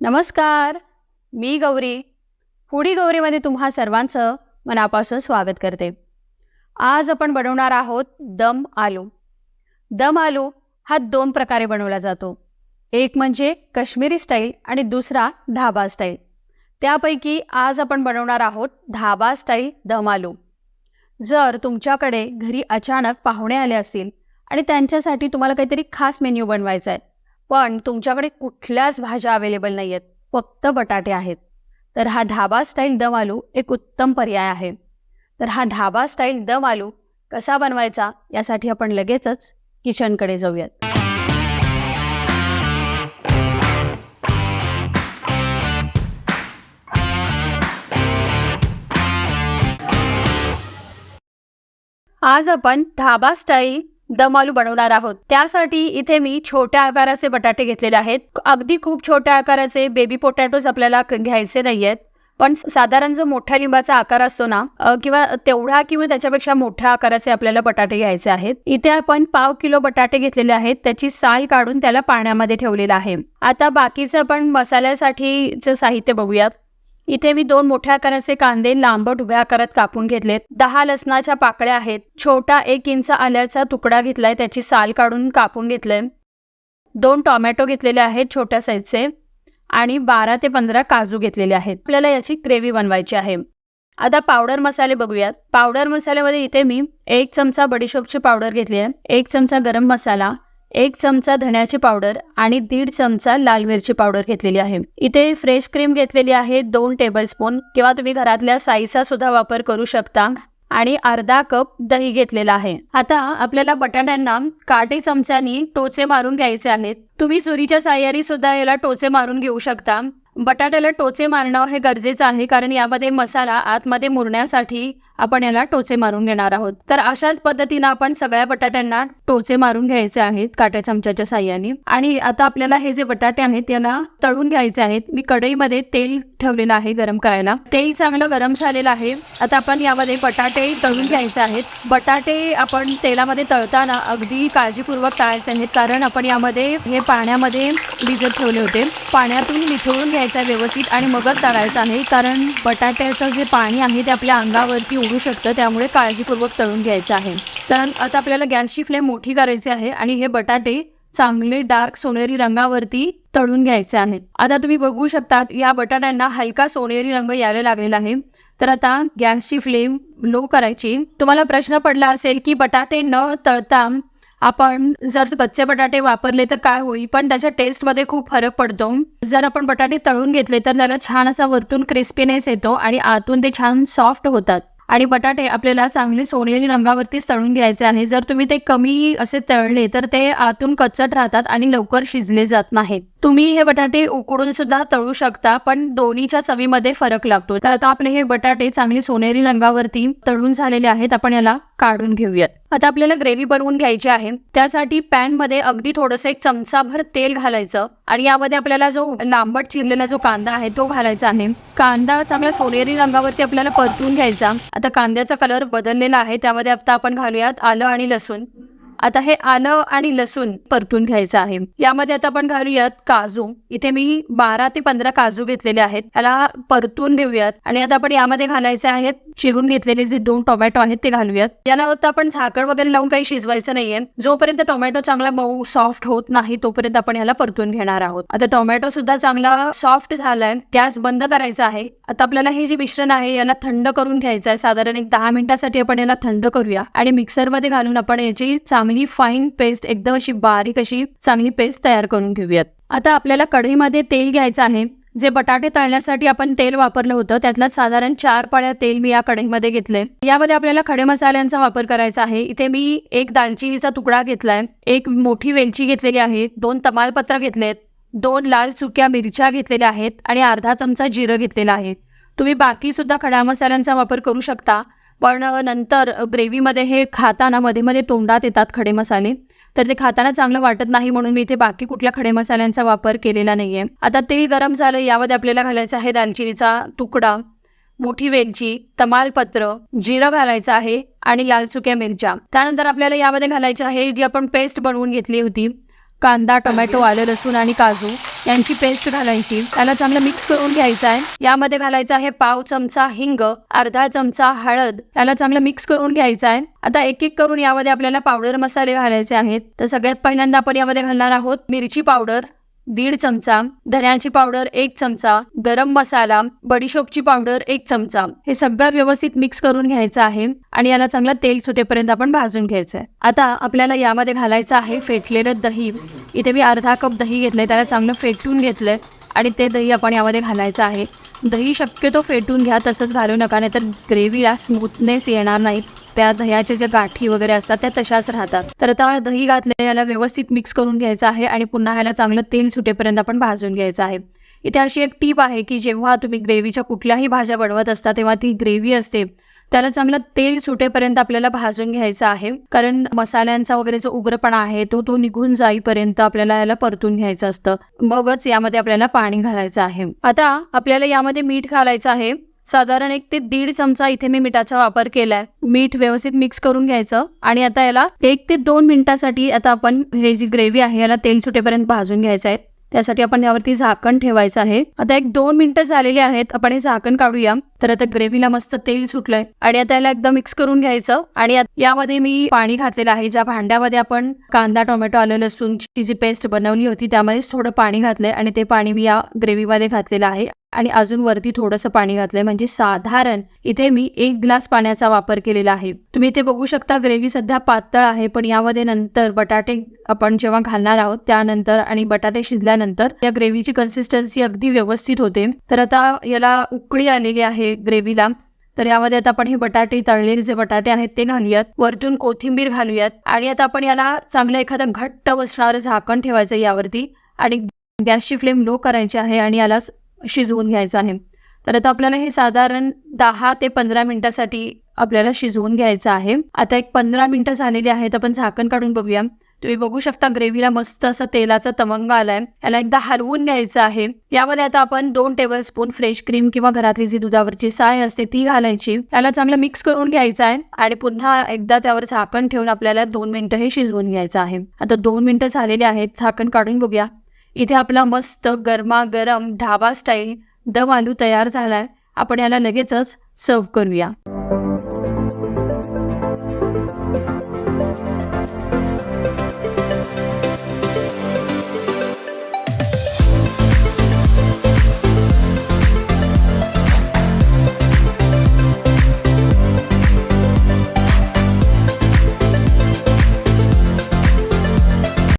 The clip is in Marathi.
नमस्कार. मी गौरी फुडी गौरीमध्ये तुम्हा सर्वांचं मनापासून स्वागत करते. आज आपण बनवणार आहोत दम आलू. दम आलू हा दोन प्रकारे बनवला जातो. एक म्हणजे काश्मीरी स्टाईल आणि दुसरा ढाबा स्टाईल. त्यापैकी आज आपण बनवणार आहोत ढाबा स्टाईल दम आलू. जर तुमच्याकडे घरी अचानक पाहुणे आले असतील आणि त्यांच्यासाठी तुम्हाला काहीतरी खास मेन्यू बनवायचा आहे पण तुमच्याकडे कुठल्याच भाज्या अवेलेबल नाही आहेत फक्त बटाटे आहेत. तर हा ढाबा स्टाईल दम आलू एक उत्तम पर्याय आहे. तर हा ढाबा स्टाईल दम आलू कसा बनवायचा यासाठी आपण लगेचच किचनकडे जाऊयात. आज आपण ढाबा स्टाईल दमालू बनवणार आहोत. त्यासाठी इथे मी छोट्या आकाराचे बटाटे घेतलेले आहेत. अगदी खूप छोट्या आकाराचे बेबी पोटॅटोज आपल्याला क- घ्यायचे नाहीयेत. पण साधारण जो मोठ्या लिंबाचा आकार असतो ना किंवा तेवढा किंवा त्याच्यापेक्षा मोठ्या आकाराचे आपल्याला बटाटे घ्यायचे आहेत. इथे आपण पाव किलो बटाटे घेतलेले आहेत. त्याची साल काढून त्याला पाण्यामध्ये ठेवलेलं आहे. आता बाकीचं आपण मसाल्यासाठीचं साहित्य बघूयात. इथे मी दोन मोठ्या आकाराचे कांदे लांबट उभ्या आकारात कापून घेतलेत. दहा लसणाच्या पाकळ्या आहेत. छोटा एक इंच आल्याचा तुकडा घेतलाय. त्याची साल काढून कापून घेतलंय. दोन टोमॅटो घेतलेले आहेत छोट्या साईजचे आणि बारा ते पंधरा काजू घेतलेले आहेत. आपल्याला याची ग्रेव्ही बनवायची आहे. आता पावडर मसाले बघूयात. पावडर मसाल्यामध्ये इथे मी एक चमचा बडीशोपची पावडर घेतली आहे. एक चमचा गरम मसाला एक चमचा धण्याची पावडर आणि दीड चमचा लाल मिरची पावडर घेतलेली आहे. इथे फ्रेश क्रीम घेतलेली आहे दोन टेबलस्पून किंवा तुम्ही घरातल्या साईचा सुद्धा वापर करू शकता आणि अर्धा कप दही घेतलेला आहे. आता आपल्याला बटाट्यांना काटे चमच्यानी टोचे मारून घ्यायचे आहेत. तुम्ही सुरीच्या साह्याने सुद्धा याला टोचे मारून घेऊ शकता. बटाट्याला टोचे मारणं हे गरजेचं आहे कारण यामध्ये मसाला आतमध्ये मुरण्यासाठी आपण याला टोचे मारून घेणार आहोत. तर अशाच पद्धतीनं आपण सगळ्या बटाट्यांना टोचे मारून घ्यायचे आहेत काट्या चमच्याच्या साह्याने. आणि आता आपल्याला हे जे बटाटे आहेत याला तळून घ्यायचे आहेत. मी कढईमध्ये तेल ठेवलेलं आहे गरम करायला. तेल चांगलं गरम झालेलं आहे. आता आपण यामध्ये बटाटे तळून घ्यायचे आहेत. बटाटे आपण तेलामध्ये तळताना अगदी काळजीपूर्वक तळायचे आहेत. कारण आपण यामध्ये हे पाण्यामध्ये भिजत ठेवले होते. पाण्यातून मिथळून घ्यायचं आहे व्यवस्थित आणि मगच तळायचं आहे. कारण बटाट्याचं जे पाणी आहे ते आपल्या अंगावरती उडू शकतं त्यामुळे काळजीपूर्वक तळून घ्यायचं आहे. तर आता आपल्याला गॅसची फ्लेम मोठी करायची आहे आणि हे बटाटे चांगले डार्क सोनेरी रंगावरती तळून घ्यायचे आहेत. आता तुम्ही बघू शकता या बटाट्यांना हलका सोनेरी रंग यायला लागलेला आहे. तर आता गॅसची फ्लेम लो करायची. तुम्हाला प्रश्न पडला असेल की बटाटे न तळता आपण जर कच्चे बटाटे वापरले तर काय होईल? पण त्याच्या टेस्टमध्ये खूप फरक पडतो. जर आपण बटाटे तळून घेतले तर त्याला छान असा वरतून क्रिस्पीनेस येतो आणि आतून ते छान सॉफ्ट होतात. आणि बटाटे आपल्याला चांगले सोनेरी रंगावरतीच तळून घ्यायचे आहे. जर तुम्ही ते कमी असे तळले तर ते आतून कच्चट राहतात आणि लवकर शिजले जात नाहीत. तुम्ही हे बटाटे उकडून सुद्धा तळू शकता पण दोन्हीच्या चवीमध्ये फरक लागतो. तर आता आपले हे बटाटे चांगले सोनेरी रंगावरती तळून झालेले आहेत आपण याला काढून घेऊयात. आता आपल्याला ग्रेव्ही बनवून घ्यायची आहे. त्यासाठी पॅनमध्ये अगदी थोडंसं एक चमचाभर तेल घालायचं आणि यामध्ये आपल्याला जो लांबट चिरलेला जो कांदा आहे तो घालायचा आहे. कांदा चांगला सोनेरी रंगावरती आपल्याला परतून घ्यायचा. आता कांद्याचा कलर बदललेला आहे त्यामध्ये आता आपण घालूयात आलं आणि लसूण. आता हे आलं आणि लसूण परतून घ्यायचं आहे. यामध्ये आता आपण घालूयात काजू. इथे मी बारा ते पंधरा काजू घेतलेले आहेत. याला परतून घेऊयात आणि आता आपण यामध्ये घालायचे आहेत चिरून घेतलेले जे दोन टोमॅटो आहेत ते घालूयात. याला फक्त आपण झाकण वगैरे लावून काही शिजवायचं नाहीये. जोपर्यंत टोमॅटो चांगला मऊ सॉफ्ट होत नाही तोपर्यंत आपण याला परतून घेणार आहोत. आता टोमॅटो सुद्धा चांगला सॉफ्ट झालाय. गॅस बंद करायचा आहे. आता आपल्याला हे जे मिश्रण आहे याला थंड करून घ्यायचं आहे. साधारण एक दहा मिनिटासाठी आपण याला थंड करूया. आणि मिक्सरमध्ये घालून आपण याची चांगली फाईन पेस्ट एकदम अशी बारीक अशी चांगली पेस्ट तयार करून घेऊयात. आता आपल्याला कढईमध्ये तेल घ्यायचं आहे. जे बटाटे तळण्यासाठी आपण तेल वापरलं होतं त्यातलं साधारण चार पाळ्या तेल मी या कढईमध्ये घेतले यामध्ये आपल्याला खडे मसाल्यांचा वापर करायचा आहे. इथे मी एक दालचिनीचा तुकडा घेतलाय एक मोठी वेलची घेतलेली आहे दोन तमालपत्र घेतलेत दोन लाल सुक्या मिरच्या घेतलेल्या आहेत आणि अर्धा चमचा जिरं घेतलेला आहे. तुम्ही बाकी सुद्धा खडा मसाल्यांचा वापर करू शकता. पण नंतर ग्रेव्हीमध्ये हे खाताना मध्ये मध्ये तोंडात येतात खडे मसाले. तर ते खाताना चांगलं वाटत नाही म्हणून मी इथे बाकी कुठल्या खडे मसाल्यांचा वापर केलेला नाही आहे आता तेल गरम झालं यामध्ये आपल्याला घालायचं आहे दालचिनीचा तुकडा मोठी वेलची तमालपत्र जिरं घालायचं आहे आणि लाल सुक्या मिरच्या. त्यानंतर आपल्याला यामध्ये घालायचं आहे जी आपण पेस्ट बनवून घेतली होती कांदा टोमॅटो आलं लसूण आणि काजू. यांची पेस्ट घालायची. त्याला चांगलं मिक्स करून घ्यायचं आहे. यामध्ये घालायचं आहे पाव चमचा हिंग अर्धा चमचा हळद. याला चांगलं मिक्स करून घ्यायचं आहे. आता एक एक करून यामध्ये आपल्याला पावडर मसाले घालायचे आहेत. तर सगळ्यात पहिल्यांदा आपण यामध्ये घालणार आहोत मिरची पावडर दीड चमचा धण्याची पावडर एक चमचा गरम मसाला बडीशोपची पावडर एक चमचा. हे सगळं व्यवस्थित मिक्स करून घ्यायचं आहे आणि याला चांगलं तेल सुटेपर्यंत आपण भाजून घ्यायचं आहे. आता आपल्याला यामध्ये घालायचं आहे फेटलेलं दही. इथे मी अर्धा कप दही घेतलंय त्याला चांगलं फेटून घेतलंय आणि ते दही आपण यामध्ये घालायचं आहे. दही शक्यतो फेटून घ्या तसंच घालू नका नाहीतर ग्रेव्हीला स्मूथनेस येणार नाही. त्या दह्याच्या ज्या गाठी वगैरे असतात त्या तशाच राहतात. तर आता दही घातले याला व्यवस्थित मिक्स करून घ्यायचं आहे आणि पुन्हा ह्याला चांगलं तेल सुटेपर्यंत आपण भाजून घ्यायचं आहे. इथे अशी एक टीप आहे की जेव्हा तुम्ही ग्रेव्हीच्या कुठल्याही भाज्या बनवत असता तेव्हा ती ग्रेव्ही असते. त्याला चांगलं तेल सुटेपर्यंत आपल्याला भाजून घ्यायचं आहे. कारण मसाल्यांचा वगैरे जो उग्रपणा आहे तो तो निघून जाईपर्यंत आपल्याला याला परतून घ्यायचं असतं. मगच यामध्ये आपल्याला पाणी घालायचं आहे. आता आपल्याला यामध्ये मीठ घालायचं आहे. साधारण एक ते दीड चमचा इथे मी मिठाचा वापर केलाय. मीठ व्यवस्थित मिक्स करून घ्यायचं आणि आता याला एक ते दोन मिनिटासाठी आता आपण हे जी ग्रेव्ही आहे याला तेल सुटेपर्यंत भाजून घ्यायचं आहे. त्यासाठी आपण यावरती झाकण ठेवायचं आहे. आता एक दोन मिनिटं झालेली आहेत. आपण हे झाकण काढूया. तर आता ग्रेव्हीला मस्त तेल सुटलंय. आणि आता याला एकदा मिक्स करून घ्यायचं. आणि यामध्ये मी पाणी घातलेलं आहे. ज्या भांड्यामध्ये आपण कांदा टोमॅटो आलं लसूणची जी पेस्ट बनवली होती त्यामध्येच थोडं पाणी घातलंय. आणि ते पाणी मी या ग्रेव्हीमध्ये घातलेलं आहे. आणि अजून वरती थोडंसं पाणी घातलंय. म्हणजे साधारण इथे मी एक ग्लास पाण्याचा वापर केलेला आहे. तुम्ही इथे बघू शकता ग्रेव्ही सध्या पातळ आहे पण यामध्ये नंतर बटाटे आपण जेव्हा घालणार आहोत त्यानंतर आणि बटाटे शिजल्यानंतर या ग्रेव्हीची कन्सिस्टन्सी अगदी व्यवस्थित होते. तर आता याला उकळी आलेली आहे ग्रेव्हीला. तर यामध्ये आता आपण हे बटाटे तळलेले जे बटाटे आहेत ते घालूयात. वरतून कोथिंबीर घालूयात. आणि आता आपण याला चांगलं एखादं घट्ट बसणारं झाकण ठेवायचं यावरती. आणि गॅसची फ्लेम लो करायची आहे आणि याला शिजवून घ्यायचं आहे. तर आता आपल्याला हे साधारण दहा ते पंधरा मिनिटासाठी आपल्याला शिजवून घ्यायचं आहे. आता एक पंधरा मिनिटं झालेली आहेत आपण झाकण काढून बघूया. तुम्ही बघू शकता ग्रेव्हीला मस्त असं तेलाचा तवंग आलाय. याला एकदा हलवून घ्यायचं आहे. यामध्ये आता आपण दोन टेबल स्पून फ्रेश क्रीम किंवा घरातली जी दुधावरची साय असते ती घालायची. याला चांगलं मिक्स करून घ्यायचं आहे आणि पुन्हा एकदा त्यावर झाकण ठेवून आपल्याला दोन मिनिटं हे शिजवून घ्यायचं आहे. आता दोन मिनिटं झालेली आहेत झाकण काढून बघूया. इथे आपला मस्त गरमागरम ढाबा स्टाईल दम आलू तयार झालाय. आपण याला लगेचच सर्व करूया.